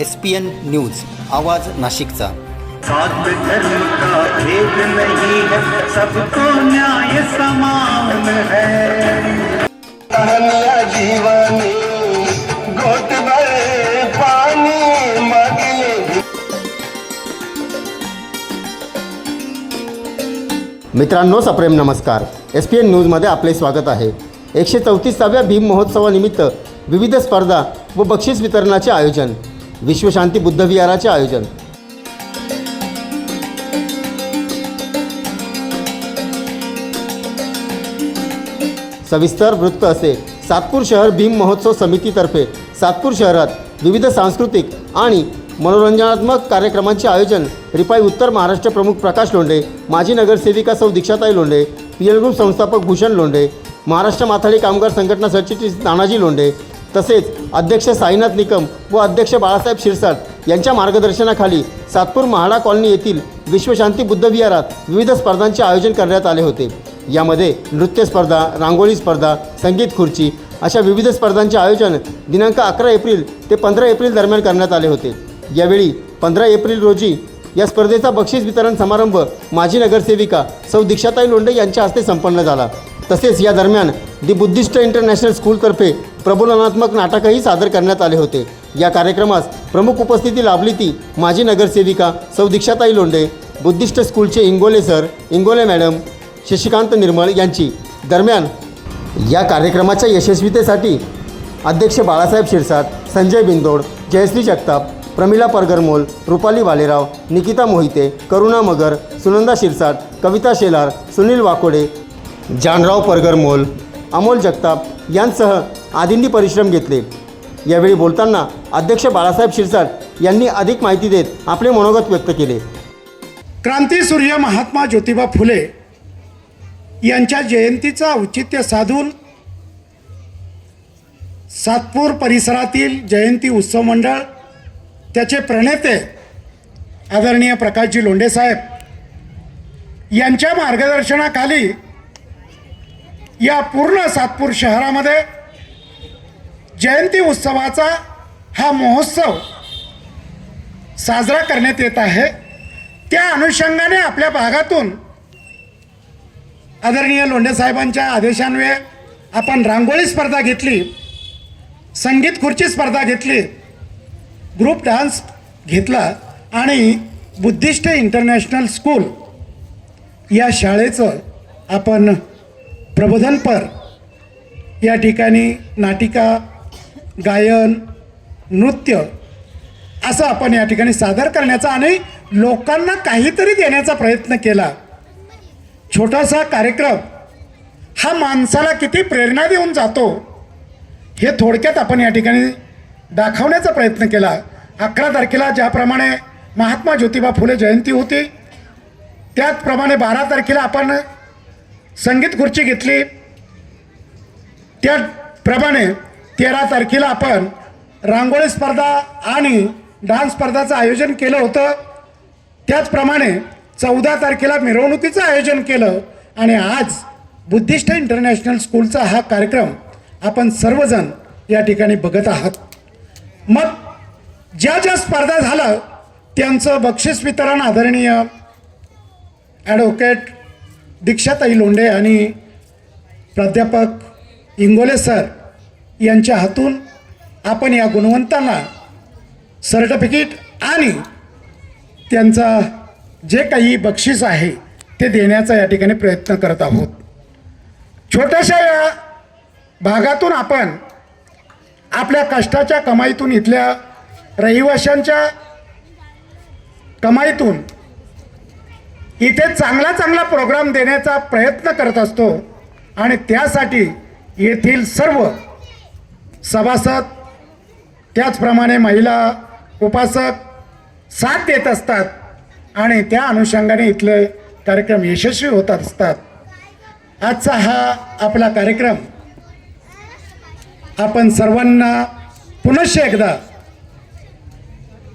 S P N news आवाज नाशिकचा. सात धर्म का भेद नहीं है सबको न्याय समान है. अनन्या जीवनी घोट भर पानी मागले. मित्रांनो सप्रेम नमस्कार. एस पी एन न्यूजमध्ये आपले स्वागत आहे. एकशे चौतीसाव्या भीम महोत्सवानिमित्त विविध स्पर्धा व बक्षीस वितरणाचे आयोजन. विश्वशांती बुद्ध विहाराचे आयोजन. सविस्तर वृत्त असे. सातपूर शहर भीम महोत्सव समितीतर्फे सातपूर शहरात विविध सांस्कृतिक आणि मनोरंजनात्मक कार्यक्रमांचे आयोजन. रिपाई उत्तर महाराष्ट्र प्रमुख प्रकाश लोंढे माजी नगरसेविका Sau Dikshatai Londhe P L group संस्थापक भूषण लोंढे महाराष्ट्र माथाडी कामगार संघटना सरचिटणीस तानाजी लोंढे तसेच अध्यक्ष साईनाथ निकम व अध्यक्ष बाळासाहेब शिरसाट यांच्या मार्गदर्शनाखाली सातपूर महाडा कॉलनी येथील विश्वशांती बुद्ध विहारात विविध स्पर्धांचे आयोजन करण्यात आले होते. यामध्ये नृत्य स्पर्धा रांगोळी स्पर्धा संगीत खुर्ची अशा विविध स्पर्धांचे आयोजन दिनांक अकरा एप्रिल ते पंधरा एप्रिल दरम्यान करण्यात आले होते. यावेळी पंधरा एप्रिल रोजी या स्पर्धेचा बक्षीस वितरण समारंभ माजी नगरसेविका सौ दीक्षाताई लोंढे यांच्या हस्ते संपन्न झाला. तसेच या दरम्यान दी बुद्धिस्ट इंटरनॅशनल स्कूलतर्फे प्रबोधनात्मक नाटकही सादर करण्यात आले होते. या कार्यक्रमास प्रमुख उपस्थिती लाभली ती माजी नगरसेविका सौ दीक्षाताई लोंढे बुद्धिस्ट स्कूलचे इंगोले सर इंगोले मॅडम शशिकांत निर्मळ यांची. दरम्यान या कार्यक्रमाच्या यशस्वीतेसाठी अध्यक्ष बाळासाहेब शिरसाट संजय बिंदोड जयश्री जगताप प्रमिला परगरमोल रुपाली वालेराव निकिता मोहिते करुणा मगर सुनंदा शिरसाट कविता शेलार सुनील वाकोडे जानराव परगरमोल अमोल जगताप यांसह आदींनी परिश्रम घेतले. यावेळी बोलताना अध्यक्ष बाळासाहेब शिरसाट यांनी अधिक माहिती देत आपले मनोगत व्यक्त केले. क्रांतीसूर्य महात्मा ज्योतिबा फुले यांच्या जयंतीचा औचित्य साधून सातपूर परिसरातील जयंती उत्सव मंडळ त्याचे प्रणेते आदरणीय प्रकाशजी लोंढेसाहेब यांच्या मार्गदर्शनाखाली या पूर्ण सातपूर शहरामध्ये जयंती उत्सवाचा हा महोत्सव साजरा करण्यात येत आहे. त्या अनुषंगाने आपल्या भागातून आदरणीय लोंढे साहेबांच्या आदेशान्वये आपण रांगोळी स्पर्धा घेतली संगीत खुर्ची स्पर्धा घेतली ग्रुप डान्स घेतला आणि बुद्धिस्ट इंटरनॅशनल स्कूल या शाळेचं आपण प्रबोधनपर या ठिकाणी नाटिका गायन नृत्य असं आपण या ठिकाणी सादर करण्याचा आणि लोकांना काहीतरी देण्याचा प्रयत्न केला. छोटासा कार्यक्रम हा माणसाला किती प्रेरणा देऊन जातो हे थोडक्यात आपण या ठिकाणी दाखवण्याचा प्रयत्न केला. अकरा तारखेला ज्याप्रमाणे महात्मा ज्योतिबा फुले जयंती होती त्याचप्रमाणे बारा तारखेला आपण संगीत खुर्ची घेतली. त्याप्रमाणे तेरा तारखेला आपण रांगोळी स्पर्धा आणि डान्स स्पर्धाचं आयोजन केलं होतं. त्याचप्रमाणे चौदा तारखेला मिरवणुकीचं आयोजन केलं आणि आज बुद्धिस्ट इंटरनॅशनल स्कूलचा हा कार्यक्रम आपण सर्वजण या ठिकाणी बघत आहात. मग ज्या ज्या स्पर्धा झालं त्यांचं बक्षीस वितरण आदरणीय ॲडव्होकेट दीक्षाताई लोंढे आणि प्राध्यापक इंगोले सर यांच्या हातून आपण या गुणवंतांना सर्टिफिकेट आणि त्यांचा जे काही बक्षीस आहे ते देण्याचा या ठिकाणी प्रयत्न करत आहोत. छोट्याशा या भागातून आपण आपल्या कष्टाच्या कमाईतून इथल्या रहिवाशांच्या कमाईतून इथे चांगला चांगला प्रोग्राम देण्याचा प्रयत्न करत असतो आणि त्यासाठी येथील सर्व सभासद त्याचप्रमाणे महिला उपासक साथ देत असतात आणि त्या अनुषंगाने इथले कार्यक्रम यशस्वी होत असतात. आजचा हा आपला कार्यक्रम आपण सर्वांना पुनश्च एकदा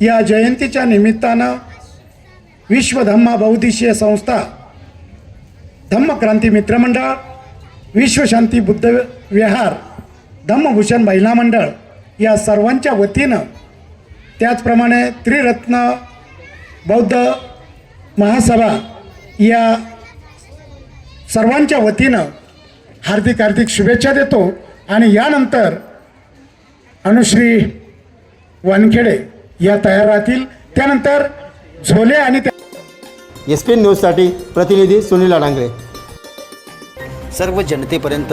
या जयंतीच्या निमित्तानं विश्व धम्मा बहुद्देशीय संस्था धम्मक्रांती मित्रमंडळ विश्वशांती बुद्ध विहार धम्मभूषण महिला मंडळ या सर्वांच्या वतीनं त्याचप्रमाणे त्रिरत्न बौद्ध महासभा या सर्वांच्या वतीनं हार्दिक हार्दिक शुभेच्छा देतो आणि यानंतर अनुश्री वानखेडे या तयार राहतील. त्यानंतर झोले आणि त्या एस पी एन न्यूजसाठी प्रतिनिधी सुनील अडांगरे सर्व जनतेपर्यंत